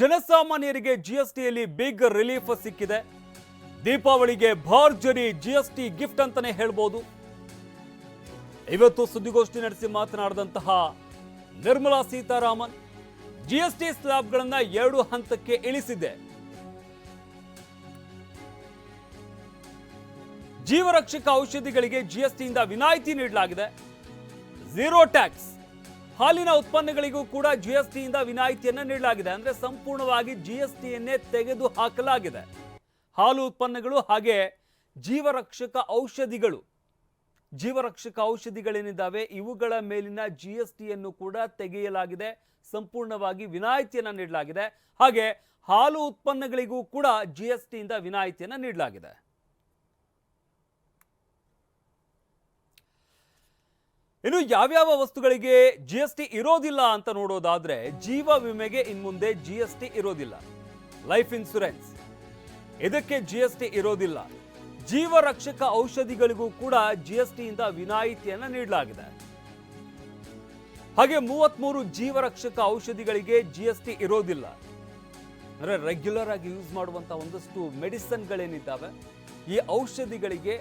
ಜನಸಾಮಾನ್ಯರಿಗೆ ಜಿಎಸ್ಟಿಯಲ್ಲಿ big relief ಸಿಕ್ಕಿದೆ. ದೀಪಾವಳಿಗೆ ಭರ್ಜರಿ ಜಿಎಸ್ಟಿ ಗಿಫ್ಟ್ ಅಂತಾನೆ ಹೇಳ್ಬೋದು. ಇವತ್ತು ಸುದ್ದಿಗೋಷ್ಠಿ ನಡೆಸಿ ಮಾತನಾಡಿದಂತಹ ನಿರ್ಮಲಾ ಸೀತಾರಾಮನ್ ಜಿಎಸ್ಟಿ ಸ್ಲಾಬ್ಗಳನ್ನ ಎರಡು ಹಂತಕ್ಕೆ ಇಳಿಸಿದೆ. ಜೀವರಕ್ಷಕ ಔಷಧಿಗಳಿಗೆ ಜಿಎಸ್ಟಿಯಿಂದ ವಿನಾಯಿತಿ ನೀಡಲಾಗಿದೆ. ಝೀರೋ ಟ್ಯಾಕ್ಸ್ ಹಾಲಿನ ಉತ್ಪನ್ನಗಳಿಗೂ ಕೂಡ ಜಿಎಸ್ಟಿಯಿಂದ ವಿನಾಯಿತಿಯನ್ನು ನೀಡಲಾಗಿದೆ. ಅಂದ್ರೆ ಸಂಪೂರ್ಣವಾಗಿ ಜಿಎಸ್ಟಿಯನ್ನೇ ತೆಗೆದು ಹಾಕಲಾಗಿದೆ. ಹಾಲು ಉತ್ಪನ್ನಗಳು ಹಾಗೆ ಜೀವರಕ್ಷಕ ಔಷಧಿಗಳು. ಜೀವರಕ್ಷಕ ಔಷಧಿಗಳೇನಿದ್ದಾವೆ? ಇವುಗಳ ಮೇಲಿನ ಜಿ ಎಸ್ ಟಿಯನ್ನು ಕೂಡ ತೆಗೆಯಲಾಗಿದೆ. ಸಂಪೂರ್ಣವಾಗಿ ವಿನಾಯಿತಿಯನ್ನು ನೀಡಲಾಗಿದೆ. ಹಾಗೆ ಹಾಲು ಉತ್ಪನ್ನಗಳಿಗೂ ಕೂಡ ಜಿ ಎಸ್ ಟಿಯಿಂದ ವಿನಾಯಿತಿಯನ್ನು ನೀಡಲಾಗಿದೆ. ಇನ್ನು ಯಾವ್ಯಾವ ವಸ್ತುಗಳಿಗೆ ಜಿ ಎಸ್ ಟಿ ಇರೋದಿಲ್ಲ ಅಂತ ನೋಡೋದಾದ್ರೆ ಜೀವ ವಿಮೆಗೆ ಇನ್ಮುಂದೆ ಜಿ ಎಸ್ ಟಿ ಇರೋದಿಲ್ಲ. ಲೈಫ್ ಇನ್ಶೂರೆನ್ಸ್ ಇದಕ್ಕೆ ಜಿ ಎಸ್ ಟಿ ಇರೋದಿಲ್ಲ. ಜೀವ ರಕ್ಷಕ ಔಷಧಿಗಳಿಗೂ ಕೂಡ ಜಿ ಎಸ್ ಟಿಯಿಂದ ವಿನಾಯಿತಿಯನ್ನು ನೀಡಲಾಗಿದೆ. ಹಾಗೆ ಮೂವತ್ಮೂರು ಜೀವರಕ್ಷಕ ಔಷಧಿಗಳಿಗೆ ಜಿ ಎಸ್ ಟಿ ಇರೋದಿಲ್ಲ. ಅಂದರೆ ರೆಗ್ಯುಲರ್ ಆಗಿ ಯೂಸ್ ಮಾಡುವಂಥ ಒಂದಷ್ಟು ಮೆಡಿಸನ್ಗಳೇನಿದ್ದಾವೆ ಈ ಔಷಧಿಗಳಿಗೆ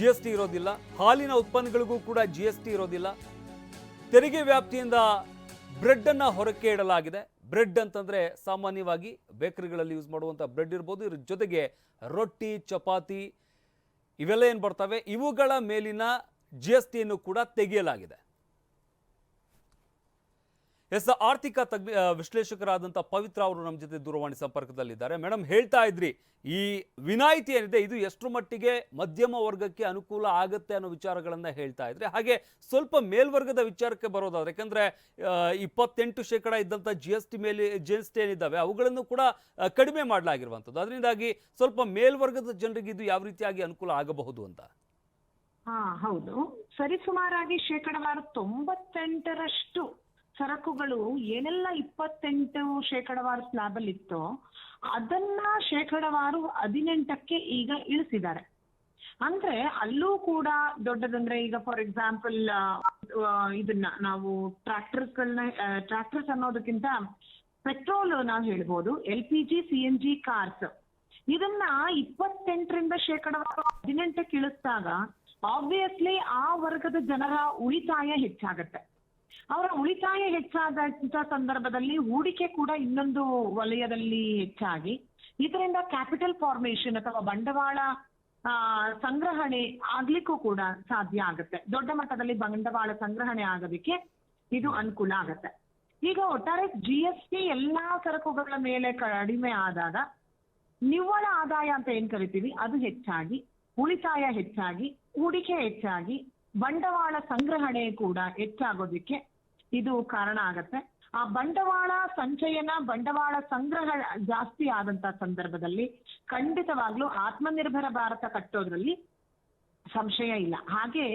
ಜಿ ಎಸ್ ಟಿ ಇರೋದಿಲ್ಲ. ಹಾಲಿನ ಉತ್ಪನ್ನಗಳಿಗೂ ಕೂಡ ಜಿ ಎಸ್ ಟಿ ಇರೋದಿಲ್ಲ. ತೆರಿಗೆ ವ್ಯಾಪ್ತಿಯಿಂದ ಬ್ರೆಡ್ ಅನ್ನ ಹೊರಕ್ಕೆ ಇಡಲಾಗಿದೆ. ಬ್ರೆಡ್ ಅಂತಂದ್ರೆ ಸಾಮಾನ್ಯವಾಗಿ ಬೇಕರಿಗಳಲ್ಲಿ ಯೂಸ್ ಮಾಡುವಂಥ ಬ್ರೆಡ್ ಇರ್ಬೋದು. ಇದ್ರ ಜೊತೆಗೆ ರೊಟ್ಟಿ, ಚಪಾತಿ ಇವೆಲ್ಲ ಏನು ಬರ್ತವೆ? ಇವುಗಳ ಮೇಲಿನ ಜಿ ಎಸ್ ಟಿಯನ್ನು ಕೂಡ ತೆಗೆಯಲಾಗಿದೆ. ಎಸ್, ಆರ್ಥಿಕ ತಜ್ಞ ವಿಶ್ಲೇಷಕರಾದಂಥ ಪವಿತ್ರ ಅವರು ನಮ್ಮ ಜೊತೆ ದೂರವಾಣಿ ಸಂಪರ್ಕದಲ್ಲಿದ್ದಾರೆ. ಮೇಡಮ್ ಹೇಳ್ತಾ ಇದ್ರಿ, ಈ ವಿನಾಯಿತಿ ಏನಿದೆ, ಇದು ಎಷ್ಟು ಮಟ್ಟಿಗೆ ಮಧ್ಯಮ ವರ್ಗಕ್ಕೆ ಅನುಕೂಲ ಆಗುತ್ತೆ ಅನ್ನೋ ವಿಚಾರಗಳನ್ನ ಹೇಳ್ತಾ ಇದ್ರಿ. ಹಾಗೆ ಸ್ವಲ್ಪ ಮೇಲ್ವರ್ಗದ ವಿಚಾರಕ್ಕೆ ಬರೋದಾದ್ರೆ, ಯಾಕಂದ್ರೆ ಇಪ್ಪತ್ತೆಂಟು ಶೇಕಡ ಇದ್ದಂಥ ಜಿ ಎಸ್ ಟಿ ಮೇಲೆ ಜಿ ಎಸ್ ಟಿ ಏನಿದ್ದಾವೆ, ಅವುಗಳನ್ನು ಕೂಡ ಕಡಿಮೆ ಮಾಡಲಾಗಿರುವಂಥದ್ದು. ಅದರಿಂದಾಗಿ ಸ್ವಲ್ಪ ಮೇಲ್ವರ್ಗದ ಜನರಿಗೆ ಇದು ಯಾವ ರೀತಿಯಾಗಿ ಅನುಕೂಲ ಆಗಬಹುದು ಅಂತ? ಹಾ, ಹೌದು. ಸರಿಸುಮಾರಾಗಿ ಶೇಕಡವಾರು ತೊಂಬತ್ತೆಂಟರಷ್ಟು ಸರಕುಗಳು ಏನೆಲ್ಲ ಇಪ್ಪತ್ತೆಂಟು ಶೇಕಡವಾರು ಸ್ಲ್ಯಾಬ್ ಅಲ್ಲಿ ಇತ್ತು ಅದನ್ನ ಶೇಕಡವಾರು ಹದಿನೆಂಟಕ್ಕೆ ಈಗ ಇಳಿಸಿದ್ದಾರೆ. ಅಂದ್ರೆ ಅಲ್ಲೂ ಕೂಡ ದೊಡ್ಡದಂದ್ರೆ ಈಗ ಫಾರ್ ಎಕ್ಸಾಂಪಲ್ ಇದನ್ನ ನಾವು ಟ್ರ್ಯಾಕ್ಟರ್ಸ್ಗಳನ್ನ ಟ್ರ್ಯಾಕ್ಟರ್ಸ್ ಅನ್ನೋದಕ್ಕಿಂತ ಪೆಟ್ರೋಲ್ ನಾವು ಹೇಳ್ಬೋದು L P G C N G cars ಇದನ್ನ ಇಪ್ಪತ್ತೆಂಟರಿಂದ ಶೇಕಡವಾರು ಹದಿನೆಂಟಕ್ಕೆ ಇಳಿಸಿದಾಗ ಆಬ್ವಿಯಸ್ಲಿ ಆ ವರ್ಗದ ಜನರ ಉಳಿತಾಯ ಹೆಚ್ಚಾಗತ್ತೆ. ಅವರ ಉಳಿತಾಯ ಹೆಚ್ಚಾದಂತ ಸಂದರ್ಭದಲ್ಲಿ ಹೂಡಿಕೆ ಕೂಡ ಇನ್ನೊಂದು ವಲಯದಲ್ಲಿ ಹೆಚ್ಚಾಗಿ. ಇದರಿಂದ ಕ್ಯಾಪಿಟಲ್ ಫಾರ್ಮೇಶನ್ ಅಥವಾ ಬಂಡವಾಳ ಸಂಗ್ರಹಣೆ ಆಗ್ಲಿಕ್ಕೂ ಕೂಡ ಸಾಧ್ಯ ಆಗುತ್ತೆ. ದೊಡ್ಡ ಮಟ್ಟದಲ್ಲಿ ಬಂಡವಾಳ ಸಂಗ್ರಹಣೆ ಆಗೋದಕ್ಕೆ ಇದು ಅನುಕೂಲ ಆಗುತ್ತೆ. ಈಗ ಒಟ್ಟಾರೆ ಜಿ ಎಸ್ ಟಿ ಎಲ್ಲಾ ಸರಕುಗಳ ಮೇಲೆ ಕಡಿಮೆ ಆದಾಗ ನಿವ್ವಳ ಆದಾಯ ಅಂತ ಏನ್ ಕರಿತೀವಿ? ಅದು ಹೆಚ್ಚಾಗಿ, ಉಳಿತಾಯ ಹೆಚ್ಚಾಗಿ, ಹೂಡಿಕೆ ಹೆಚ್ಚಾಗಿ ಬಂಡವಾಳ ಸಂಗ್ರಹಣೆ ಕೂಡ ಹೆಚ್ಚಾಗೋದಿಕ್ಕೆ ಇದು ಕಾರಣ ಆಗತ್ತೆ. ಆ ಬಂಡವಾಳ ಸಂಚಯನ ಬಂಡವಾಳ ಸಂಗ್ರಹ ಜಾಸ್ತಿ ಆದಂತ ಸಂದರ್ಭದಲ್ಲಿ ಖಂಡಿತವಾಗ್ಲೂ ಆತ್ಮನಿರ್ಭರ ಭಾರತ ಕಟ್ಟೋದ್ರಲ್ಲಿ ಸಂಶಯ ಇಲ್ಲ. ಹಾಗೆ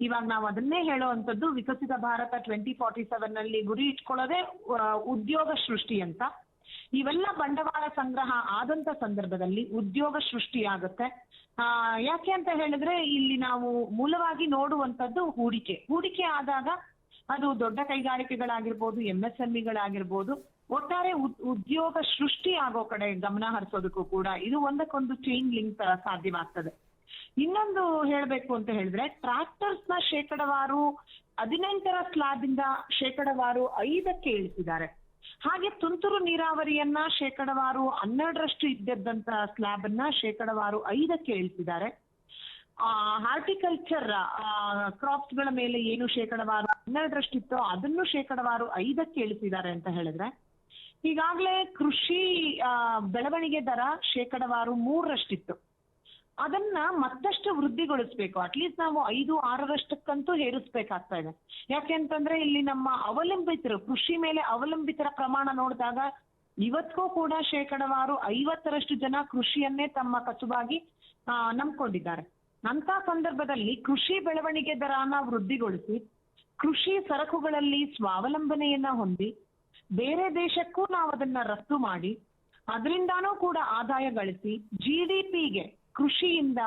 ಇವಾಗ ನಾವು ಅದನ್ನೇ ಹೇಳುವಂಥದ್ದು ವಿಕಸಿತ ಭಾರತ ಟ್ವೆಂಟಿ ಫಾರ್ಟಿ ಸೆವೆನ್ನಲ್ಲಿ ಗುರಿ ಇಟ್ಕೊಳ್ಳೋದೇ ಉದ್ಯೋಗ ಸೃಷ್ಟಿ ಅಂತ. ಇವೆಲ್ಲ ಬಂಡವಾಳ ಸಂಗ್ರಹ ಆದಂತ ಸಂದರ್ಭದಲ್ಲಿ ಉದ್ಯೋಗ ಸೃಷ್ಟಿಯಾಗುತ್ತೆ. ಆ, ಯಾಕೆ ಅಂತ ಹೇಳಿದ್ರೆ ಇಲ್ಲಿ ನಾವು ಮೂಲವಾಗಿ ನೋಡುವಂತದ್ದು ಹೂಡಿಕೆ. ಹೂಡಿಕೆ ಆದಾಗ ಅದು ದೊಡ್ಡ ಕೈಗಾರಿಕೆಗಳಾಗಿರ್ಬೋದು ಎಂ ಎಸ್ ಎಂ ಇಗಳಾಗಿರ್ಬೋದು ಒಟ್ಟಾರೆ ಉದ್- ಉದ್ಯೋಗ ಸೃಷ್ಟಿ ಆಗೋ ಕಡೆ ಗಮನ ಹರಿಸೋದಕ್ಕೂ ಕೂಡ ಇದು ಒಂದಕ್ಕೊಂದು ಚೈನ್ ಲಿಂಕ್ ಸಾಧ್ಯವಾಗ್ತದೆ. ಇನ್ನೊಂದು ಹೇಳ್ಬೇಕು ಅಂತ ಹೇಳಿದ್ರೆ ಟ್ರಾಕ್ಟರ್ಸ್ನ ಶೇಕಡವಾರು ಹದಿನೆಂಟರ ಸ್ಲಾಬ್ ಶೇಕಡವಾರು ಐದಕ್ಕೆ ಇಳಿಸಿದ್ದಾರೆ. ಹಾಗೆ ತುಂತುರು ನೀರಾವರಿಯನ್ನ ಶೇಕಡವಾರು ಹನ್ನೆರಡರಷ್ಟು ಇದ್ದಿದ್ದಂತ ಸ್ಲ್ಯಾಬ್ ಅನ್ನ ಶೇಕಡವಾರು ಐದಕ್ಕೆ ಇಳಿಸಿದ್ದಾರೆ. ಹಾರ್ಟಿಕಲ್ಚರ್ ಕ್ರಾಪ್ಸ್ಗಳ ಮೇಲೆ ಏನು ಶೇಕಡವಾರು ಹನ್ನೆರಡರಷ್ಟಿತ್ತೋ ಅದನ್ನು ಶೇಕಡವಾರು ಐದಕ್ಕೆ ಇಳಿಸಿದ್ದಾರೆ ಅಂತ ಹೇಳಿದ್ರೆ ಈಗಾಗಲೇ ಕೃಷಿ ಆ, ಬೆಳವಣಿಗೆ ದರ ಶೇಕಡವಾರು ಮೂರರಷ್ಟಿತ್ತು. ಅದನ್ನ ಮತ್ತಷ್ಟು ವೃದ್ಧಿಗೊಳಿಸ್ಬೇಕು. ಅಟ್ಲೀಸ್ಟ್ ನಾವು ಐದು ಆರರಷ್ಟಕ್ಕಂತೂ ಹೇರಿಸ್ಬೇಕಾಗ್ತಾ ಇದೆ. ಯಾಕೆಂತಂದ್ರೆ ಇಲ್ಲಿ ನಮ್ಮ ಅವಲಂಬಿತರು ಕೃಷಿ ಮೇಲೆ ಅವಲಂಬಿತರ ಪ್ರಮಾಣ ನೋಡಿದಾಗ ಇವತ್ತಿಗೂ ಕೂಡ ಶೇಕಡವಾರು ಐವತ್ತರಷ್ಟು ಜನ ಕೃಷಿಯನ್ನೇ ತಮ್ಮ ಕಸುಬಾಗಿ ಆ, ನಂಬ್ಕೊಂಡಿದ್ದಾರೆ. ಅಂತ ಸಂದರ್ಭದಲ್ಲಿ ಕೃಷಿ ಬೆಳವಣಿಗೆ ದರನ ವೃದ್ಧಿಗೊಳಿಸಿ ಕೃಷಿ ಸರಕುಗಳಲ್ಲಿ ಸ್ವಾವಲಂಬನೆಯನ್ನ ಹೊಂದಿ ಬೇರೆ ದೇಶಕ್ಕೂ ನಾವು ಅದನ್ನ ರಫ್ತು ಮಾಡಿ ಅದರಿಂದಾನೂ ಕೂಡ ಆದಾಯ ಗಳಿಸಿ ಜಿ ಡಿ ಪಿಗೆ ಕೃಷಿಯಿಂದ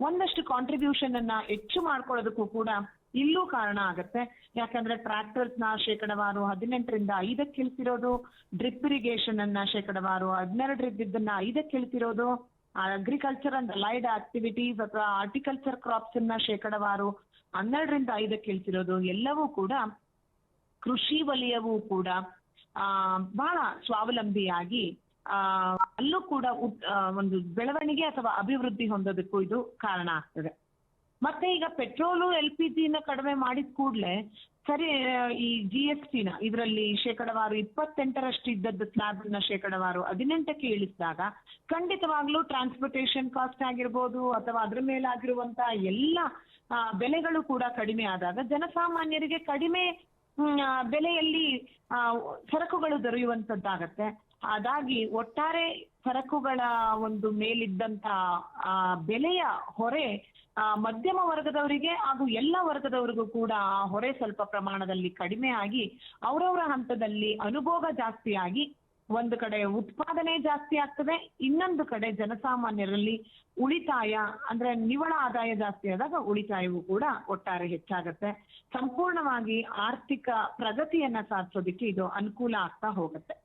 ಒಂದಷ್ಟು ಕಾಂಟ್ರಿಬ್ಯೂಷನ್ ಅನ್ನ ಹೆಚ್ಚು ಮಾಡ್ಕೊಳ್ಳೋದಕ್ಕೂ ಕೂಡ ಇಲ್ಲೂ ಕಾರಣ ಆಗತ್ತೆ. ಯಾಕಂದ್ರೆ ಟ್ರಾಕ್ಟರ್ಸ್ನ ಶೇಕಡವಾರು ಹದಿನೆಂಟರಿಂದ ಐದಕ್ಕೆ ಇಳಿಸಿರೋದು ಡ್ರಿಪ್ ಇರಿಗೇಷನ್ ಅನ್ನ ಶೇಕಡವಾರು ಹದಿನೆರಡರಿದ್ದನ್ನ ಐದಕ್ಕೆ ಇಳಿಸಿರೋದು ಅಗ್ರಿಕಲ್ಚರ್ ಅಂಡ್ ಅಲೈಡ್ ಆಕ್ಟಿವಿಟೀಸ್ ಅಥವಾ ಆರ್ಟಿಕಲ್ಚರ್ ಕ್ರಾಪ್ಸ್ ಅನ್ನ ಶೇಕಡವಾರು ಹನ್ನೆರಡರಿಂದ ಐದಕ್ಕೆ ಇಳಿಸಿರೋದು, ಎಲ್ಲವೂ ಕೂಡ ಕೃಷಿ ವಲಯವೂ ಕೂಡ, ಆ, ಬಹಳ ಸ್ವಾವಲಂಬಿಯಾಗಿ ಅಲ್ಲೂ ಕೂಡ ಒಂದು ಬೆಳವಣಿಗೆ ಅಥವಾ ಅಭಿವೃದ್ಧಿ ಹೊಂದೋದಕ್ಕೂ ಇದು ಕಾರಣ ಆಗ್ತದೆ. ಮತ್ತೆ ಈಗ ಪೆಟ್ರೋಲು, ಎಲ್ ಪಿ ಜಿನ ಕಡಿಮೆ ಮಾಡಿದ ಕೂಡಲೇ ಸರಿ ಈ ಜಿ ಎಸ್ ಟಿನ ಇದರಲ್ಲಿ ಶೇಕಡವಾರು ಇಪ್ಪತ್ತೆಂಟರಷ್ಟು ಇದ್ದದ್ದು ಸ್ಲಾಬ್ನ ಶೇಕಡವಾರು ಹದಿನೆಂಟಕ್ಕೆ ಇಳಿಸಿದಾಗ ಖಂಡಿತವಾಗ್ಲೂ ಟ್ರಾನ್ಸ್ಪೋರ್ಟೇಷನ್ ಕಾಸ್ಟ್ ಆಗಿರ್ಬೋದು ಅಥವಾ ಅದ್ರ ಮೇಲಾಗಿರುವಂತಹ ಎಲ್ಲ ಬೆಲೆಗಳು ಕೂಡ ಕಡಿಮೆ ಆದಾಗ ಜನಸಾಮಾನ್ಯರಿಗೆ ಕಡಿಮೆ ಬೆಲೆಯಲ್ಲಿ ಸರಕುಗಳು ದೊರೆಯುವಂತದ್ದಾಗತ್ತೆ ಅದಾಗಿ ಒಟ್ಟಾರೆ ಸರಕುಗಳ ಒಂದು ಮೇಲಿದ್ದಂತ ಬೆಲೆಯ ಹೊರೆ ಮಧ್ಯಮ ವರ್ಗದವರಿಗೆ ಹಾಗೂ ಎಲ್ಲ ವರ್ಗದವರಿಗೂ ಕೂಡ ಆ ಹೊರೆ ಸ್ವಲ್ಪ ಪ್ರಮಾಣದಲ್ಲಿ ಕಡಿಮೆ ಆಗಿ ಅವರವರ ಹಂತದಲ್ಲಿ ಅನುಭೋಗ ಜಾಸ್ತಿ ಆಗಿ ಒಂದು ಕಡೆ ಉತ್ಪಾದನೆ ಜಾಸ್ತಿ ಆಗ್ತದೆ, ಇನ್ನೊಂದು ಕಡೆ ಜನಸಾಮಾನ್ಯರಲ್ಲಿ ಉಳಿತಾಯ ಅಂದ್ರೆ ನಿವ್ವಳ ಆದಾಯ ಜಾಸ್ತಿ ಆದಾಗ ಉಳಿತಾಯವೂ ಕೂಡ ಒಟ್ಟಾರೆ ಹೆಚ್ಚಾಗತ್ತೆ. ಸಂಪೂರ್ಣವಾಗಿ ಆರ್ಥಿಕ ಪ್ರಗತಿಯನ್ನ ಸಾಧಿಸೋದಿಕ್ಕೆ ಇದು ಅನುಕೂಲ ಆಗ್ತಾ ಹೋಗುತ್ತೆ.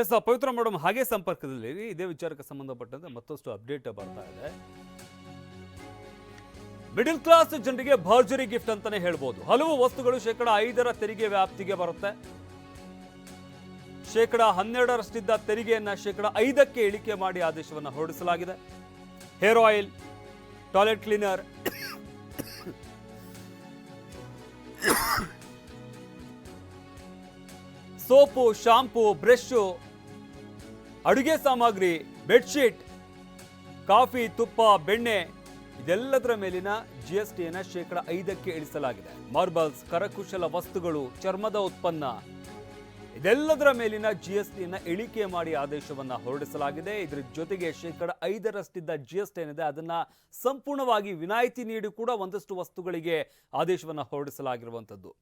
ಎಸ್ ಪವಿತ್ರ ಮೇಡಮ್ ಹಾಗೆ ಸಂಪರ್ಕದಲ್ಲಿ ಇದೇ ವಿಚಾರಕ್ಕೆ ಸಂಬಂಧಪಟ್ಟಂತೆ ಮತ್ತಷ್ಟು ಅಪ್ಡೇಟ್ ಬರ್ತಾ ಇದೆ. ಮಿಡಿಲ್ ಕ್ಲಾಸ್ ಜನರಿಗೆ ಭರ್ಜರಿ ಗಿಫ್ಟ್ ಅಂತಾನೆ ಹೇಳ್ಬೋದು. ಹಲವು ವಸ್ತುಗಳು ಶೇಕಡ ಐದರ ತೆರಿಗೆ ವ್ಯಾಪ್ತಿಗೆ ಬರುತ್ತೆ. ಶೇಕಡ ಹನ್ನೆರಡರಷ್ಟಿದ್ದ ತೆರಿಗೆಯನ್ನ ಶೇಕಡ ಐದಕ್ಕೆ ಇಳಿಕೆ ಮಾಡಿ ಆದೇಶವನ್ನು ಹೊರಡಿಸಲಾಗಿದೆ. Hair oil toilet cleaner soap shampoo brush ಅಡುಗೆ ಸಾಮಗ್ರಿ, ಬೆಡ್ಶೀಟ್, ಕಾಫಿ, ತುಪ್ಪ, ಬೆಣ್ಣೆ, ಇದೆಲ್ಲದರ ಮೇಲಿನ ಜಿ ಎಸ್ ಟಿಯನ್ನು ಶೇಕಡ ಐದಕ್ಕೆ ಇಳಿಸಲಾಗಿದೆ. ಮಾರ್ಬಲ್ಸ್ ಕರಕುಶಲ ವಸ್ತುಗಳು, ಚರ್ಮದ ಉತ್ಪನ್ನ, ಇದೆಲ್ಲದರ ಮೇಲಿನ ಜಿ ಎಸ್ ಟಿಯನ್ನು ಇಳಿಕೆ ಮಾಡಿ ಆದೇಶವನ್ನು ಹೊರಡಿಸಲಾಗಿದೆ. ಇದರ ಜೊತೆಗೆ ಶೇಕಡ ಐದರಷ್ಟಿದ್ದ ಜಿ ಎಸ್ ಟಿ ಏನಿದೆ, ಅದನ್ನ ಸಂಪೂರ್ಣವಾಗಿ ವಿನಾಯಿತಿ ನೀಡಿ ಕೂಡ ಒಂದಷ್ಟು ವಸ್ತುಗಳಿಗೆ ಆದೇಶವನ್ನು ಹೊರಡಿಸಲಾಗಿರುವಂಥದ್ದು.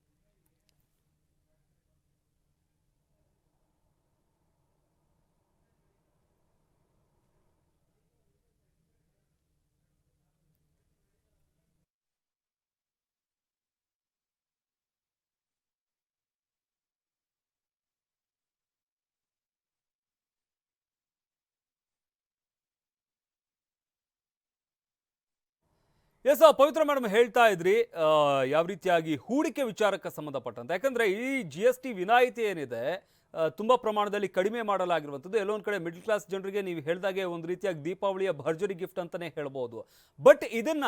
ಎಸ್ ಪವಿತ್ರ ಮೇಡಮ್ ಹೇಳ್ತಾ ಇದ್ರಿ ಯಾವ ರೀತಿಯಾಗಿ ಹೂಡಿಕೆ ವಿಚಾರಕ್ಕೆ ಸಂಬಂಧಪಟ್ಟಂತೆ. ಯಾಕಂದ್ರೆ ಈ ಜಿ ಎಸ್ ಟಿ ವಿನಾಯಿತಿ ಏನಿದೆ ತುಂಬಾ ಪ್ರಮಾಣದಲ್ಲಿ ಕಡಿಮೆ ಮಾಡಲಾಗಿರುವಂಥದ್ದು. ಎಲ್ಲೊಂದು ಕಡೆ ಮಿಡ್ಲ್ ಕ್ಲಾಸ್ ಜನರಿಗೆ ನೀವು ಹೇಳಿದಾಗೆ ಒಂದು ರೀತಿಯಾಗಿ ದೀಪಾವಳಿಯ ಭರ್ಜರಿ ಗಿಫ್ಟ್ ಅಂತಾನೆ ಹೇಳ್ಬೋದು. ಬಟ್ ಇದನ್ನ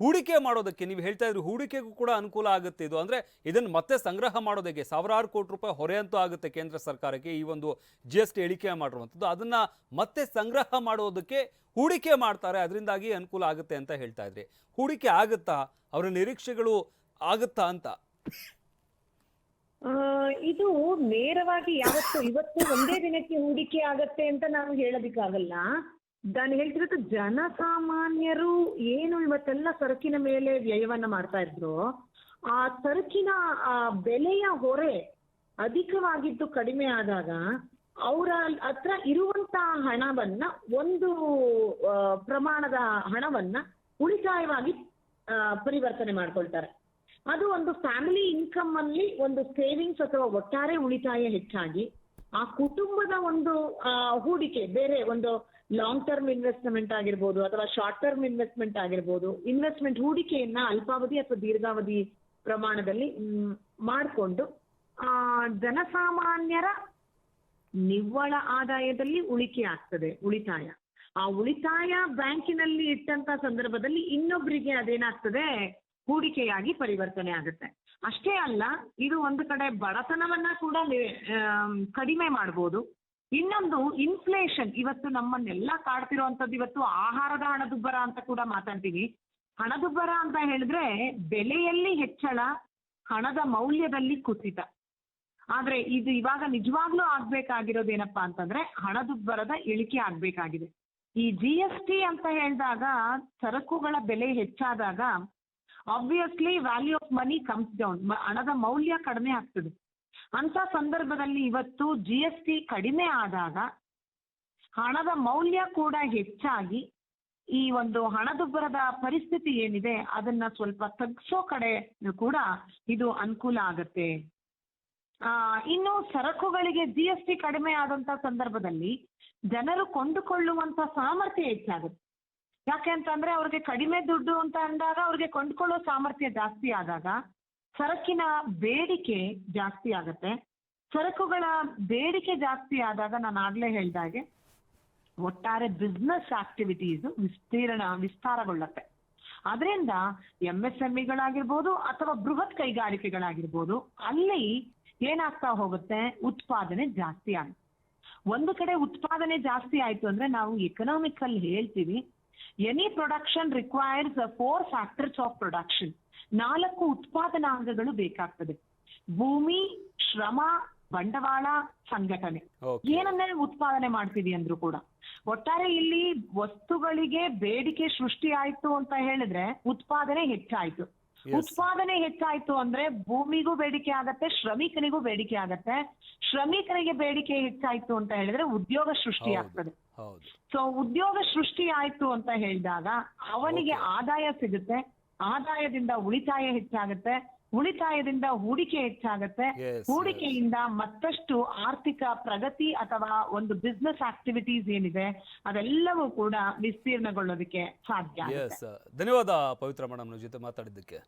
ಹೂಡಿಕೆ ಮಾಡೋದಕ್ಕೆ, ನೀವು ಹೇಳ್ತಾ ಇದ್ರಿ ಹೂಡಿಕೆಗೂ ಕೂಡ ಅನುಕೂಲ ಆಗುತ್ತೆ ಇದು. ಅಂದ್ರೆ ಇದನ್ನ ಮತ್ತೆ ಸಂಗ್ರಹ ಮಾಡೋದಕ್ಕೆ ಸಾವಿರಾರು ಕೋಟಿ ರೂಪಾಯಿ ಹೊರೆ ಅಂತೂ ಆಗುತ್ತೆ ಕೇಂದ್ರ ಸರ್ಕಾರಕ್ಕೆ ಈ ಒಂದು ಜಿ ಎಸ್ ಟಿ ಇಳಿಕೆ ಮಾಡಿರುವಂಥದ್ದು. ಅದನ್ನ ಮತ್ತೆ ಸಂಗ್ರಹ ಮಾಡೋದಕ್ಕೆ ಹೂಡಿಕೆ ಮಾಡ್ತಾರೆ, ಅದರಿಂದಾಗಿ ಅನುಕೂಲ ಆಗುತ್ತೆ ಅಂತ ಹೇಳ್ತಾ ಇದ್ರಿ. ಹೂಡಿಕೆ ಆಗುತ್ತಾ? ಅವರ ನಿರೀಕ್ಷೆಗಳು ಆಗುತ್ತಾ ಅಂತ? ಇದು ನೇರವಾಗಿ ಯಾವತ್ತು ಇವತ್ತು ಒಂದೇ ದಿನಕ್ಕೆ ಹೂಡಿಕೆ ಆಗತ್ತೆ ಅಂತ ನಾವು ಹೇಳೋದಿಕ್ಕಾಗಲ್ಲ. ನಾನು ಹೇಳ್ತಿರೋದು ಜನಸಾಮಾನ್ಯರು ಏನು ಇವತ್ತೆಲ್ಲ ಸರಕಿನ ಮೇಲೆ ವ್ಯಯವನ್ನ ಮಾಡ್ತಾ ಇದ್ರು, ಆ ಸರಕಿನ, ಆ ಬೆಲೆಯ ಹೊರೆ ಅಧಿಕವಾಗಿದ್ದು ಕಡಿಮೆ ಆದಾಗ ಅವರ ಹತ್ರ ಇರುವಂತ ಹಣವನ್ನ, ಒಂದು ಪ್ರಮಾಣದ ಹಣವನ್ನ ಉಳಿತಾಯವಾಗಿ ಪರಿವರ್ತನೆ ಮಾಡ್ಕೊಳ್ತಾರೆ. ಅದು ಒಂದು ಫ್ಯಾಮಿಲಿ ಇನ್ಕಮ್ ಅಲ್ಲಿ ಒಂದು ಸೇವಿಂಗ್ಸ್ ಅಥವಾ ಒಟ್ಟಾರೆ ಉಳಿತಾಯ ಹೆಚ್ಚಾಗಿ ಆ ಕುಟುಂಬದ ಒಂದು ಹೂಡಿಕೆ, ಬೇರೆ ಒಂದು ಲಾಂಗ್ ಟರ್ಮ್ ಇನ್ವೆಸ್ಟ್ಮೆಂಟ್ ಆಗಿರ್ಬೋದು ಅಥವಾ ಶಾರ್ಟ್ ಟರ್ಮ್ ಇನ್ವೆಸ್ಟ್ಮೆಂಟ್ ಆಗಿರ್ಬೋದು ಇನ್ವೆಸ್ಟ್ಮೆಂಟ್ ಹೂಡಿಕೆಯನ್ನ ಅಲ್ಪಾವಧಿ ಅಥವಾ ದೀರ್ಘಾವಧಿ ಪ್ರಮಾಣದಲ್ಲಿ ಮಾಡ್ಕೊಂಡು, ಆ, ಜನಸಾಮಾನ್ಯರ ನಿವ್ವಳ ಆದಾಯದಲ್ಲಿ ಉಳಿಕೆ ಆಗ್ತದೆ, ಉಳಿತಾಯ. ಆ ಉಳಿತಾಯ ಬ್ಯಾಂಕಿನಲ್ಲಿ ಇಟ್ಟಂತ ಸಂದರ್ಭದಲ್ಲಿ ಇನ್ನೊಬ್ಬರಿಗೆ ಅದೇನಾಗ್ತದೆ? ಹೂಡಿಕೆಯಾಗಿ ಪರಿವರ್ತನೆ ಆಗುತ್ತೆ. ಅಷ್ಟೇ ಅಲ್ಲ, ಇದು ಒಂದು ಕಡೆ ಬಡತನವನ್ನ ಕೂಡ ಕಡಿಮೆ ಮಾಡ್ಬೋದು. ಇನ್ನೊಂದು ಇನ್ಫ್ಲೇಷನ್ ಇವತ್ತು ನಮ್ಮನ್ನೆಲ್ಲ ಕಾಡ್ತಿರುವಂತದ್ದು ಇವತ್ತು ಆಹಾರದ ಹಣದುಬ್ಬರ ಅಂತ ಕೂಡ ಮಾತಾಡ್ತೀವಿ ಹಣದುಬ್ಬರ ಅಂತ ಹೇಳಿದ್ರೆ ಬೆಲೆಯಲ್ಲಿ ಹೆಚ್ಚಳ, ಹಣದ ಮೌಲ್ಯದಲ್ಲಿ ಕುಸಿತ. ಆದ್ರೆ ಇದು ಇವಾಗ ನಿಜವಾಗ್ಲೂ ಆಗ್ಬೇಕಾಗಿರೋದೇನಪ್ಪಾ ಅಂತಂದ್ರೆ ಹಣದುಬ್ಬರದ ಇಳಿಕೆ ಆಗ್ಬೇಕಾಗಿದೆ. ಈ ಜಿ ಟಿ ಅಂತ ಹೇಳಿದಾಗ, ಸರಕುಗಳ ಬೆಲೆ ಹೆಚ್ಚಾದಾಗ obviously value of money comes down ಹಣದ ಮೌಲ್ಯ ಕಡಿಮೆ ಆಗ್ತದೆ. ಅಂತ ಸಂದರ್ಭದಲ್ಲಿ ಇವತ್ತು ಜಿ ಎಸ್ ಟಿ ಕಡಿಮೆ ಆದಾಗ ಹಣದ ಮೌಲ್ಯ ಕೂಡ ಹೆಚ್ಚಾಗಿ ಈ ಒಂದು ಹಣದುಬ್ಬರದ ಪರಿಸ್ಥಿತಿ ಏನಿದೆ, ಅದನ್ನ ಸ್ವಲ್ಪ ತಗ್ಸೋ ಕಡೆ ಕೂಡ ಇದು ಅನುಕೂಲ ಆಗತ್ತೆ. ಆ, ಇನ್ನು ಸರಕುಗಳಿಗೆ ಜಿ ಎಸ್ ಟಿ ಕಡಿಮೆ ಆದಂತ ಸಂದರ್ಭದಲ್ಲಿ ಜನರು ಕೊಂಡುಕೊಳ್ಳುವಂತ ಸಾಮರ್ಥ್ಯ ಹೆಚ್ಚಾಗುತ್ತೆ. ಯಾಕೆ ಅಂತಂದ್ರೆ ಅವ್ರಿಗೆ ಕಡಿಮೆ ದುಡ್ಡು ಅಂತ ಅಂದಾಗ ಅವ್ರಿಗೆ ಕೊಂಡ್ಕೊಳ್ಳೋ ಸಾಮರ್ಥ್ಯ ಜಾಸ್ತಿ ಆದಾಗ ಸರಕಿನ ಬೇಡಿಕೆ ಜಾಸ್ತಿ ಆಗತ್ತೆ. ಸರಕುಗಳ ಬೇಡಿಕೆ ಜಾಸ್ತಿ ಆದಾಗ ನಾನು ಆಗ್ಲೇ ಹೇಳ್ದಾಗೆ ಒಟ್ಟಾರೆ ಬಿಸ್ನೆಸ್ ಆಕ್ಟಿವಿಟೀಸ್ ವಿಸ್ತೀರ್ಣ, ವಿಸ್ತಾರಗೊಳ್ಳತ್ತೆ. ಅದರಿಂದ ಎಂ ಎಸ್ ಎಂ ಇಗಳಾಗಿರ್ಬೋದು ಅಥವಾ ಬೃಹತ್ ಕೈಗಾರಿಕೆಗಳಾಗಿರ್ಬೋದು ಅಲ್ಲಿ ಏನಾಗ್ತಾ ಹೋಗುತ್ತೆ? ಉತ್ಪಾದನೆ ಜಾಸ್ತಿ ಆಗುತ್ತೆ ಒಂದು ಕಡೆ ಉತ್ಪಾದನೆ ಜಾಸ್ತಿ ಆಯ್ತು ಅಂದ್ರೆ ನಾವು ಎಕನಾಮಿಕಲ್ ಹೇಳ್ತೀವಿ. Any production requires four factors of production ನಾಲ್ಕು ಉತ್ಪಾದನಾಂಗಗಳು ಬೇಕಾಗ್ತದೆ. ಭೂಮಿ ಶ್ರಮ ಬಂಡವಾಳ ಸಂಘಟನೆ. ಏನನ್ನ ಉತ್ಪಾದನೆ ಮಾಡ್ತೀವಿ ಅಂದ್ರು ಕೂಡ. ಒಟ್ಟಾರೆ ಇಲ್ಲಿ ವಸ್ತುಗಳಿಗೆ ಬೇಡಿಕೆ ಸೃಷ್ಟಿ ಆಯ್ತು ಅಂತ ಹೇಳಿದ್ರೆ ಉತ್ಪಾದನೆ ಹೆಚ್ಚಾಯ್ತು. ಉತ್ಪಾದನೆ ಹೆಚ್ಚಾಯ್ತು ಅಂದ್ರೆ ಭೂಮಿಗೂ ಬೇಡಿಕೆ ಆಗತ್ತೆ ಶ್ರಮಿಕನಿಗೂ ಬೇಡಿಕೆ ಆಗತ್ತೆ. ಶ್ರಮಿಕನಿಗೆ ಬೇಡಿಕೆ ಹೆಚ್ಚಾಯ್ತು ಅಂತ ಹೇಳಿದ್ರೆ ಉದ್ಯೋಗ ಸೃಷ್ಟಿ ಆಗ್ತದೆ. ಸೊ ಉದ್ಯೋಗ ಸೃಷ್ಟಿ ಆಯ್ತು ಅಂತ ಹೇಳಿದಾಗ ಅವನಿಗೆ ಆದಾಯ ಸಿಗುತ್ತೆ ಆದಾಯದಿಂದ ಉಳಿತಾಯ ಹೆಚ್ಚಾಗುತ್ತೆ. ಉಳಿತಾಯದಿಂದ ಹೂಡಿಕೆ ಹೆಚ್ಚಾಗುತ್ತೆ. ಹೂಡಿಕೆಯಿಂದ ಮತ್ತಷ್ಟು ಆರ್ಥಿಕ ಪ್ರಗತಿ ಅಥವಾ ಒಂದು ಬಿಸ್ನೆಸ್ ಆಕ್ಟಿವಿಟೀಸ್ ಏನಿದೆ ಅದೆಲ್ಲವೂ ಕೂಡ ವಿಸ್ತೀರ್ಣಗೊಳ್ಳೋದಕ್ಕೆ ಸಾಧ್ಯ ಧನ್ಯವಾದ ಪವಿತ್ರ ಮೇಡಮ್ ಜೊತೆ ಮಾತಾಡಿದ್ದಕ್ಕೆ.